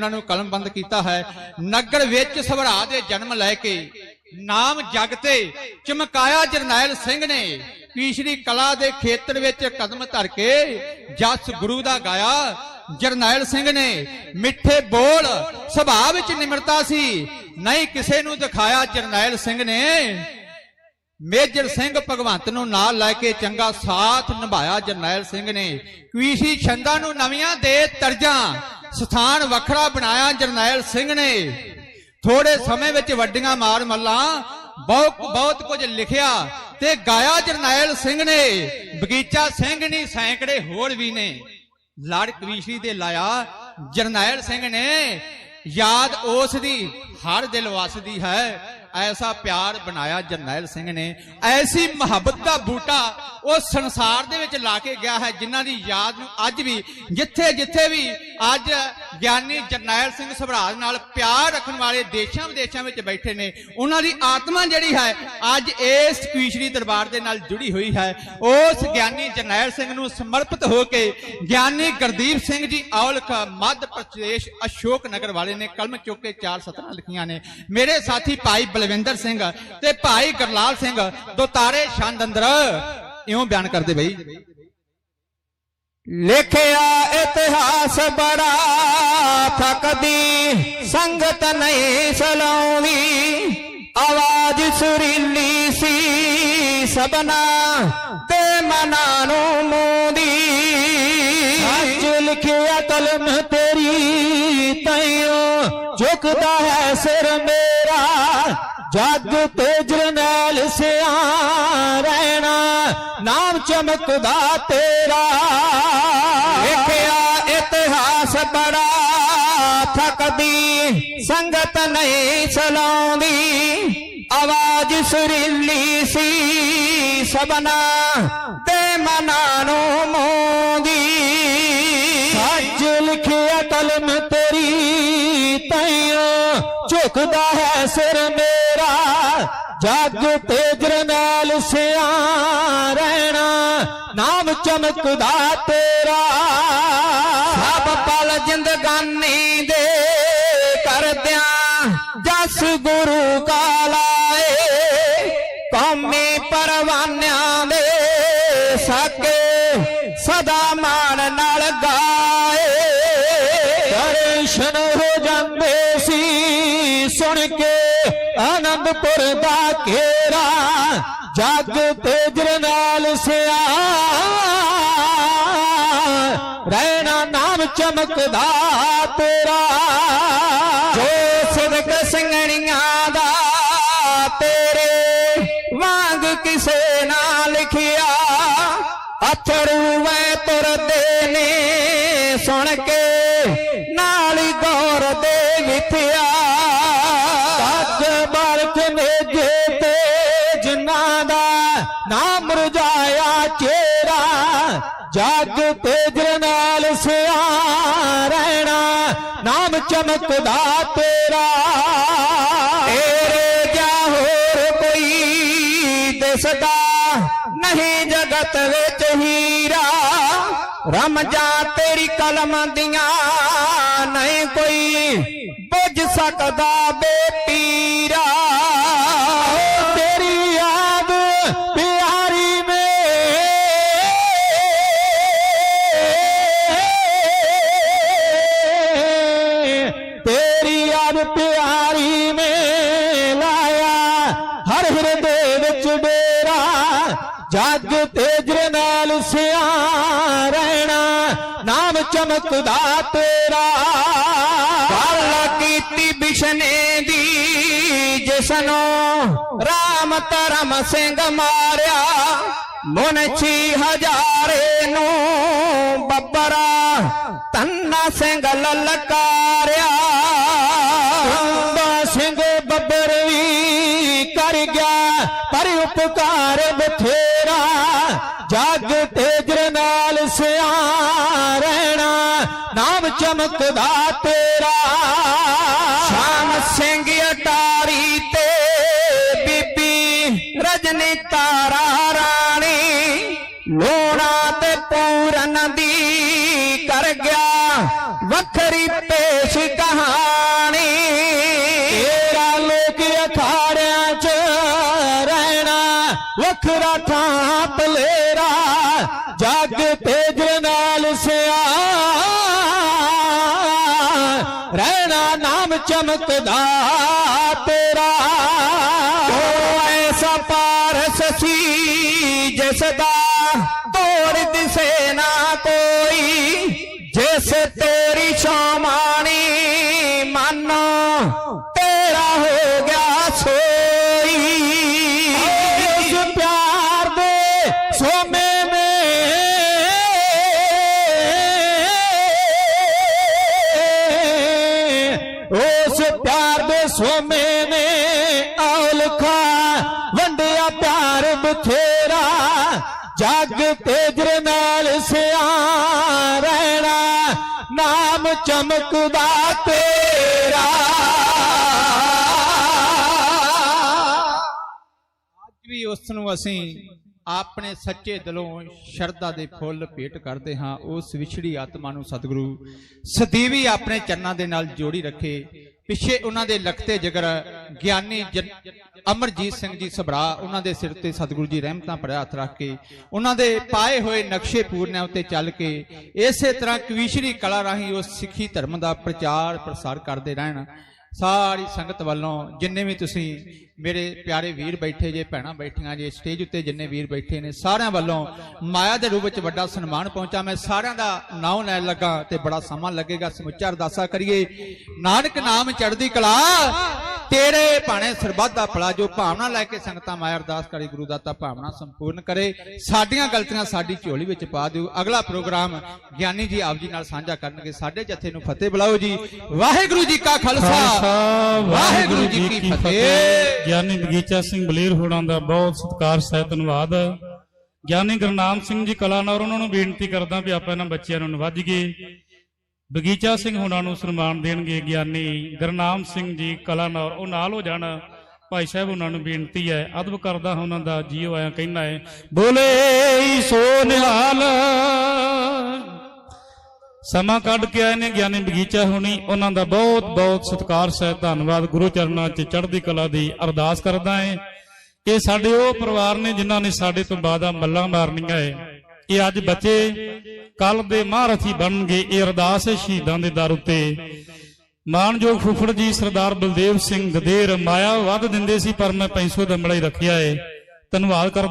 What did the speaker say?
ਉਹਨਾਂ ਨੂੰ ਕਲਮਬੰਦ ਕੀਤਾ ਹੈ। ਨਗਰ ਵਿੱਚ ਸਵਰਾ ਦੇ ਜਨਮ ਲੈ ਕੇ ਨਾਮ ਜਗ ਤੇ ਚਮਕਾਇਆ ਜਰਨੈਲ ਸਿੰਘ ਨੇ। ਪੀਸ਼ਰੀ ਕਲਾ ਦੇ ਖੇਤਰ ਵਿੱਚ ਕਦਮ ਧਰ ਕੇ ਜਸ ਗੁਰੂ ਦਾ ਗਾਇਆ ਜਰਨੈਲ ਸਿੰਘ ਨੇ। ਮਿੱਠੇ ਬੋਲ ਸੁਭਾਅ ਵਿੱਚ ਨਿਮਰਤਾ ਸੀ। ਨਹੀਂ ਕਿਸੇ ਨੂੰ ਦਿਖਾਇਆ ਜਰਨੈਲ ਸਿੰਘ ਨੇ। ਮੇਜਰ ਸਿੰਘ ਭਗਵੰਤ ਨੂੰ ਨਾਲ ਲੈ ਕੇ ਚੰਗਾ ਸਾਥ ਨਿਭਾਇਆ ਜਰਨੈਲ ਸਿੰਘ ਨੇ। ਕਵੀਸ਼ੀ ਛੰਦਾਂ ਨੂੰ ਨਵੀਆਂ ਦੇ ਤਰਜਾਂ ਸਥਾਨ ਵੱਖਰਾ ਬਣਾਇਆ ਜਰਨੈਲ ਸਿੰਘ ਨੇ। ਥੋੜੇ ਸਮੇਂ ਵਿੱਚ ਵੱਡੀਆਂ ਮਾਰ ਮੱਲਾਂ, ਬਹੁਤ ਬਹੁਤ ਕੁਝ ਲਿਖਿਆ ਤੇ ਗਾਇਆ ਜਰਨੈਲ ਸਿੰਘ ਨੇ। ਬਗੀਚਾ ਸਿੰਘ ਨਹੀਂ ਸੈਂਕੜੇ ਹੋਰ ਵੀ ਨੇ। ਲੜ ਕਵੀਸ਼ੀ ਦੇ ਲਾਇਆ ਜਰਨੈਲ ਸਿੰਘ ਨੇ। ਯਾਦ ਉਸ ਦੀ, ਹਰ ਦਿਲ ਵਸਦੀ ਹੈ। ਐਸਾ ਪਿਆਰ ਬਣਾਇਆ ਜਰਨੈਲ ਸਿੰਘ ਨੇ ਐਸੀ ਮੁਹੱਬਤ ਦਾ ਬੂਟਾ ਉਹ ਸੰਸਾਰ ਦੇ ਵਿੱਚ ਲਾ ਕੇ ਗਿਆ ਹੈ ਜਿਨ੍ਹਾਂ ਦੀ ਯਾਦ ਨੂੰ ਅੱਜ ਵੀ ਜਿੱਥੇ ਜਿੱਥੇ ਵੀ ਅੱਜ ਗਿਆਨੀ ਜਰਨੈਲ ਸਿੰਘ ਸਭਰਾਜ ਨਾਲ ਪਿਆਰ ਰੱਖਣ ਵਾਲੇ ਦੇਸ਼ਾਂ ਵਿਦੇਸ਼ਾਂ ਵਿੱਚ ਬੈਠੇ ਨੇ। ਉਹਨਾਂ ਦੀ ਆਤਮਾ ਜਿਹੜੀ ਹੈ, ਅੱਜ ਇਸ ਕਵੀਸ਼ਰੀ ਦਰਬਾਰ ਦੇ ਨਾਲ ਜੁੜੀ ਹੋਈ ਹੈ। ਉਸ ਗਿਆਨੀ ਜਰਨੈਲ ਸਿੰਘ ਨੂੰ ਸਮਰਪਿਤ ਹੋ ਕੇ ਗਿਆਨੀ ਗੁਰਦੀਪ ਸਿੰਘ ਜੀ ਔਲਖ, ਮੱਧ ਪ੍ਰਦੇਸ਼ ਅਸ਼ੋਕ ਨਗਰ ਵਾਲੇ ਨੇ ਕਲਮ ਚੁੱਕ ਕੇ ਚਾਰ ਸਤਰਾਂ ਲਿਖੀਆਂ ਨੇ। ਮੇਰੇ ਸਾਥੀ ਭਾਈ ਬਲਵਿੰਦਰ ਸਿੰਘ ਤੇ ਭਾਈ ਗਰਲਾਲ ਸਿੰਘ, ਦੋ ਤਾਰੇ ਛੰਦ ਅੰਦਰ। ਇਉਂ ਬਿਆਨ ਕਰਦੇ ਬਈ। ਲਿਖਿਆ ਇਤਿਹਾਸ ਬੜਾ ਥਕਦੀ, ਸੰਗਤ ਨਹੀਂ ਸਲਾਉਣੀ ਆਵਾਜ਼ ਸੁਰੀਲੀ ਸੀ ਸਬਨਾ ਤੇ ਮਨਾਂ ਨੂੰ ਮੂੰਦੀ। ਅੱਜ ਲਿਖਿਆ ਕਲਮ ਤੇਰੀ ਤੈਓ ਝੁਕਦਾ ਹੈ ਸਿਰ ਮੇਰਾ। ਜੱਗ ਤੇ ਜਰਨੈਲ ਸਿਆ ਰਹਿਣਾ, ਨਾਮ ਚਮਕਦਾ ਤੇਰਾ। ਲਿਖਿਆ ਇਤਿਹਾਸ ਬੜਾ ਥਕਦੀ, ਸੰਗਤ ਨਹੀਂ ਸਲਾਉਂਦੀ। ਆਵਾਜ਼ ਸੁਰੀਲੀ ਸੀ ਸਬਨਾ ਤੇ ਮਨਾਂ ਨੂੰ ਮੋਂਦੀ। ਸੱਚ ਲਿਖਿਆ ਕਲਮ ਤੇਰੀ ਤੈਓ ਝੁਕਦਾ ਹੈ ਸਿਰ ਮੇਰਾ ਜੱਗ ਤੇ ਜਰਨੈਲ ਸਿਆ ਰਹਿਣਾ, ਨਾਮ ਚਮਕਦਾ ਤੇਰਾ। ਸਭ ਪਲ ਜਿੰਦਗਾਨੀ ਦੇ ਕਰਦਿਆਂ ਜਸ ਗੁਰੂ ਕਾ ਲਾਏ ਕੌਮੀ ਪਰਵਾਨਿਆਂ ਦੇ ਸਾਕੇ ਸਦਾ ਮਾਣ ਨਾਲ ਗਾਏ। ਦਰਸ਼ਨ ਆਨੰਦਪੁਰ ਦਾ ਘੇਰਾ, ਜੱਗ ਤੇ ਜਰਨੈਲ ਸਿਆ। ਰਹਿਣਾ ਨਾਮ ਚਮਕਦਾ ਤੇਰਾ। ਜੋ ਸਿਦਕ ਸਿੰਘਣੀਆਂ ਦਾ ਤੇਰੇ ਵਾਂਗ ਕਿਸੇ ਨਾ ਲਿਖਿਆ। ਅਥਰੂ ਵੈ ਤੁਰਦੇ ਨੇ ਸੁਣ ਕੇ, ਨਾਲ ਹੀ ਗੌਰ ਦੇ ਵਿਥਿਆ। ਜੱਗ ਤੇ ਨਾਲ ਸਿਆ ਰਹਿਣਾ, ਨਾਮ ਚਮਕਦਾ ਤੇਰਾ। ਤੇਰੇ ਜਾ ਹੋਰ ਕੋਈ ਦਿਸਦਾ ਨਹੀਂ ਜਗਤ ਵਿੱਚ ਹੀਰਾ। ਰਮ ਜਾ ਤੇਰੀ ਕਲਮ ਦੀਆਂ ਨਹੀਂ ਕੋਈ ਬੁੱਝ ਸਕਦਾ ਬੇਪੀਰਾ। ਪਿਆਰੀ ਮੇ ਲਾਇਆ ਹਰ ਹਿਰਦੇ ਵਿੱਚ ਡੇਰਾ ਜੱਗ ਤੇ ਜਰਨੈਲ ਸਿਆ ਰਹਿਣਾ, ਨਾਮ ਚਮਕਦਾ ਤੇਰਾ। ਗੱਲ ਕੀਤੀ ਬਿਸ਼ਨੇ ਦੀ ਜਿਸਨੂੰ ਰਾਮ ਧਰਮ ਸਿੰਘ ਮਾਰਿਆ ਮੁਨਛੀ ਹਜ਼ਾਰੇ ਨੂੰ ਬੱਬਰਾ, ਤੰਨਾ ਸਿੰਘ ਲਲਕਾਰਿਆ। ਜਰਨੈਲ ਸਿਆ ਰਹਿਣਾ, ਨਾਮ ਚਮਕਦਾ ਤੇਰਾ। ਸ਼ਾਮ ਸਿੰਘ ਅਟਾਰੀ ਤੇ ਬੀਬੀ ਰਜਨੀ ਤਾਰਾ ਰਾਣੀ, ਲੋਣਾ ਤੇ ਪੂਰਨ ਦੀ ਕਰ ਗਿਆ। ਵੱਖਰੀ ਪੇਸ਼ ਕਹਾ ਜੱਗ ਤੇ ਜਰਨੈਲ ਸਿਆ ਰਹਿਣਾ ਨਾਮ ਚਮਕਦਾ ਤੇਰਾ। ਉਹ ਐਸਾ ਪਾਰਸ ਸੀ ਜਿਸ ਦਾ ਤੋੜ ਦਿਸੇ ਨਾ ਕੋਈ। ਜਿਸ ਤੇ ਸੋਮੇ ਨੇ ਔਲਖਾ ਵੰਡਿਆ ਪਿਆਰ ਬਥੇਰਾ, ਜੱਗ ਤੇਜਰ ਨਾਲ ਸਿਆ ਰਹਿਣਾ, ਨਾਮ ਚਮਕਦਾ ਤੇਰਾ। ਅੱਜ ਵੀ ਉਸ ਨੂੰ ਅਸੀਂ ਆਪਣੇ ਸੱਚੇ ਦਿਲੋਂ ਸ਼ਰਧਾ ਦੇ ਫੁੱਲ ਭੇਟ ਕਰਦੇ ਹਾਂ, ਉਸ ਵਿਛੜੀ ਆਤਮਾ ਨੂੰ ਸਤਿਗੁਰੂ ਸਦੀਵੀ ਆਪਣੇ ਚਰਨਾਂ ਦੇ ਨਾਲ ਜੋੜੀ ਰੱਖੇ ਪਿੱਛੇ ਉਹਨਾਂ ਦੇ ਲਖਤੇ ਜਗਰ ਗਿਆਨੀ ਜਨ- ਅਮਰਜੀਤ ਸਿੰਘ ਜੀ ਸਭਰਾ, ਉਹਨਾਂ ਦੇ ਸਿਰ ਤੇ ਸਤਿਗੁਰੂ ਜੀ ਰਹਿਮਤਾਂ ਭਰਿਆ ਹੱਥ ਰੱਖ ਕੇ, ਉਹਨਾਂ ਦੇ ਪਾਏ ਹੋਏ ਨਕਸ਼ੇ ਪੂਰਨਿਆਂ ਉੱਤੇ ਚੱਲ ਕੇ, ਇਸੇ ਤਰ੍ਹਾਂ ਕਵੀਸ਼ਰੀ ਕਲਾ ਰਾਹੀਂ ਉਸ ਸਿੱਖੀ ਧਰਮ ਦਾ ਪ੍ਰਚਾਰ ਪ੍ਰਸਾਰ ਕਰਦੇ ਰਹਿਣ। ਸਾਰੀ ਸੰਗਤ ਵੱਲੋਂ ਜਿੰਨੇ ਵੀ ਤੁਸੀਂ ਮੇਰੇ ਪਿਆਰੇ ਵੀਰ ਬੈਠੇ ਜੇ, ਭੈਣਾਂ ਬੈਠੀਆਂ ਜੇ ਸਟੇਜ ਉੱਤੇ ਜਿੰਨੇ ਵੀਰ ਬੈਠੇ ਨੇ, ਸਾਰਿਆਂ ਵੱਲੋਂ ਮਾਇਆ ਦੇ ਰੂਪ ਵਿੱਚ ਵੱਡਾ ਸਨਮਾਨ ਪਹੁੰਚਾ। ਮੈਂ ਸਾਰਿਆਂ ਦਾ ਨਾਮ ਲੈਣ ਲੱਗਾ ਤੇ ਬੜਾ ਸਮਾਂ ਲੱਗੇਗਾ। ਸਮੁੱਚਾ ਅਰਦਾਸਾ ਕਰੀਏ। ਨਾਨਕ ਨਾਮ ਚੜ੍ਹਦੀ ਕਲਾ। ਤੇਰੇ ਭਾਣੇ ਸਰਬੱਤ ਦਾ ਭਲਾ ਜੋ ਭਾਵਨਾ ਲੈ ਕੇ ਸੰਗਤਾਂ ਮਾਇਆ ਅਰਦਾਸ ਕਰੀ ਗੁਰੂ ਦਾਤਾ ਭਾਵਨਾ ਸੰਪੂਰਨ ਕਰੇ। ਸਾਡੀਆਂ ਗਲਤੀਆਂ ਸਾਡੀ ਝੋਲੀ ਵਿੱਚ ਪਾ ਦਿਓ। ਅਗਲਾ ਪ੍ਰੋਗਰਾਮ ਗਿਆਨੀ ਜੀ ਆਪ ਜੀ ਨਾਲ ਸਾਂਝਾ ਕਰਨਗੇ। ਸਾਡੇ ਜਥੇ ਨੂੰ ਫਤਿਹ ਬੁਲਾਓ ਜੀ। ਵਾਹਿਗੁਰੂ ਜੀ ਕਾ ਖਾਲਸਾ। ਵਾਹਿਗੁਰੂ ਜੀ ਕੀ ਫਤਿਹ। ਗਿਆਨੀ ਬਗੀਚਾ ਸਿੰਘ ਬਲੇਰ ਹੋਣਾ ਦਾ ਬਹੁਤ ਸਤਿਕਾਰ ਸਹਿਤ ਧੰਨਵਾਦ। ਗਿਆਨੀ ਗੁਰਨਾਮ ਸਿੰਘ ਜੀ ਕਲਾਨੌਰ ਉਹਨਾਂ ਨੂੰ ਬੇਨਤੀ ਕਰਦਾ ਵੀ ਆਪਾਂ ਇਹਨਾਂ ਬੱਚਿਆਂ ਨੂੰ ਨਵਾਜੀਏ ਬਗੀਚਾ ਸਿੰਘ ਹੁਣਾਂ ਨੂੰ ਸਨਮਾਨ ਦੇਣਗੇ ਗਿਆਨੀ ਗੁਰਨਾਮ ਸਿੰਘ ਜੀ ਕਲਾਨੌਰ। ਉਹ ਨਾਲ ਹੋ ਜਾਣ। ਭਾਈ ਸਾਹਿਬ ਉਹਨਾਂ ਨੂੰ ਬੇਨਤੀ ਹੈ, ਅਦਬ ਕਰਦਾ ਹਾਂ ਉਹਨਾਂ ਦਾ, ਜੀਓ ਆਇਆ ਕਹਿੰਦਾ ਹੈ, ਬੋਲੇ ਸੋ ਨਿਹਾਲ ਸਮਾਂ ਕੱਢ ਕੇ ਆਏ ਨੇ ਗਿਆਨੀ ਬਗੀਚਾ ਹੋਣੀ। ਉਹਨਾਂ ਦਾ ਬਹੁਤ ਬਹੁਤ ਸਤਿਕਾਰ ਸਹਿਤ ਧੰਨਵਾਦ। ਗੁਰੂ ਚਰਨਾਂ 'ਚ ਚੜ੍ਹਦੀ ਕਲਾ ਦੀ ਅਰਦਾਸ ਕਰਦਾ ਹੈ। ਇਹ ਸਾਡੇ ਉਹ ਪਰਿਵਾਰ ਨੇ ਜਿਨ੍ਹਾਂ ਨੇ ਸਾਡੇ ਤੋਂ ਬਾਅਦ ਆ ਮੱਲਾਂ ਮਾਰਨੀਆਂ ਹੈ। ਇਹ ਅੱਜ ਬੱਚੇ ਕੱਲ ਦੇ ਮਹਾਰਥੀ ਬਣਨਗੇ ਇਹ ਅਰਦਾਸ ਹੈ ਸ਼ਹੀਦਾਂ ਦੇ ਦਰ ਉੱਤੇ। ਮਾਨਯੋਗ ਫੁੱਫੜ ਜੀ ਸਰਦਾਰ ਬਲਦੇਵ ਸਿੰਘ ਗਦੇਰ ਮਾਇਆ ਵੱਧ ਦਿੰਦੇ ਸੀ, ਪਰ ਮੈਂ 500 ਦਾ ਮੜਾ ਹੀ ਰੱਖਿਆ ਏ। ਧੰਨਵਾਦ ਕਰ